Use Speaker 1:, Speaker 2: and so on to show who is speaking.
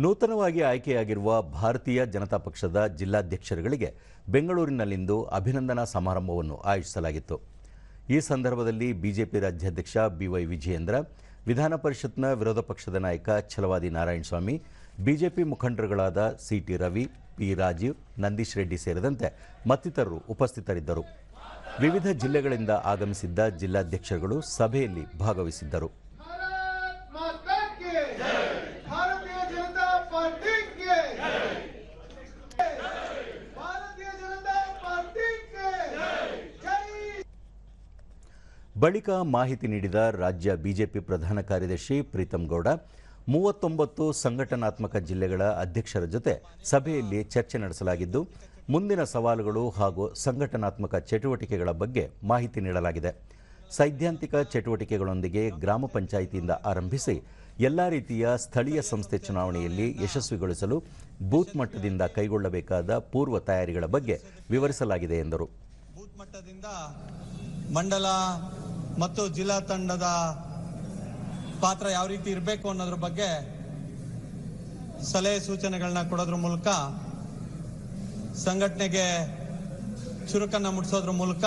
Speaker 1: ನೂತನವಾಗಿ ಆಯ್ಕೆಯಾಗಿರುವ ಭಾರತೀಯ ಜನತಾ ಪಕ್ಷದ ಜಿಲ್ಲಾಧ್ಯಕ್ಷರುಗಳಿಗೆ ಬೆಂಗಳೂರಿನಲ್ಲಿಂದು ಅಭಿನಂದನಾ ಸಮಾರಂಭವನ್ನು ಆಯೋಜಿಸಲಾಗಿತ್ತು. ಈ ಸಂದರ್ಭದಲ್ಲಿ ಬಿಜೆಪಿ ರಾಜ್ಯಾಧ್ಯಕ್ಷ ಬಿವೈ ವಿಜಯೇಂದ್ರ, ವಿಧಾನ ಪರಿಷತ್ನ ವಿರೋಧ ಪಕ್ಷದ ನಾಯಕ ಛಲವಾದಿ ನಾರಾಯಣಸ್ವಾಮಿ, ಬಿಜೆಪಿ ಮುಖಂಡರುಗಳಾದ ಸಿಟಿ ರವಿ, ಪಿ ರಾಜೀವ್, ನಂದೀಶ್ ರೆಡ್ಡಿ ಸೇರಿದಂತೆ ಮತ್ತಿತರರು ಉಪಸ್ಥಿತರಿದ್ದರು. ವಿವಿಧ ಜಿಲ್ಲೆಗಳಿಂದ ಆಗಮಿಸಿದ್ದ ಜಿಲ್ಲಾಧ್ಯಕ್ಷರುಗಳು ಸಭೆಯಲ್ಲಿ ಭಾಗವಹಿಸಿದ್ದರು. ಬಳಿಕ ಮಾಹಿತಿ ನೀಡಿದ ರಾಜ್ಯ ಬಿಜೆಪಿ ಪ್ರಧಾನ ಕಾರ್ಯದರ್ಶಿ ಪ್ರೀತಂ ಗೌಡ, ಮೂವತ್ತೊಂಬತ್ತು ಸಂಘಟನಾತ್ಮಕ ಜಿಲ್ಲೆಗಳ ಅಧ್ಯಕ್ಷರ ಜೊತೆ ಸಭೆಯಲ್ಲಿ ಚರ್ಚೆ ನಡೆಸಲಾಗಿದ್ದು, ಮುಂದಿನ ಸವಾಲುಗಳು ಹಾಗೂ ಸಂಘಟನಾತ್ಮಕ ಚಟುವಟಿಕೆಗಳ ಬಗ್ಗೆ ಮಾಹಿತಿ ನೀಡಲಾಗಿದೆ. ಸೈದ್ಧಾಂತಿಕ ಚಟುವಟಿಕೆಗಳೊಂದಿಗೆ ಗ್ರಾಮ ಪಂಚಾಯಿತಿಯಿಂದ ಆರಂಭಿಸಿ ಎಲ್ಲ ರೀತಿಯ ಸ್ಥಳೀಯ ಸಂಸ್ಥೆ ಚುನಾವಣೆಯಲ್ಲಿ ಯಶಸ್ವಿಗೊಳಿಸಲು ಬೂತ್ ಮಟ್ಟದಿಂದ ಕೈಗೊಳ್ಳಬೇಕಾದ ಪೂರ್ವ ತಯಾರಿಗಳ ಬಗ್ಗೆ ವಿವರಿಸಲಾಗಿದೆ ಎಂದರು.
Speaker 2: ಮಂಡಲ ಮತ್ತು ಜಿಲ್ಲಾ ತಂಡದ ಪಾತ್ರ ಯಾವ ರೀತಿ ಇರಬೇಕು ಅನ್ನೋದ್ರ ಬಗ್ಗೆ ಸಲಹೆ ಸೂಚನೆಗಳನ್ನ ಕೊಡೋದ್ರ ಮೂಲಕ, ಸಂಘಟನೆಗೆ ಚುರುಕನ್ನ ಮುಟ್ಟಿಸೋದ್ರ ಮೂಲಕ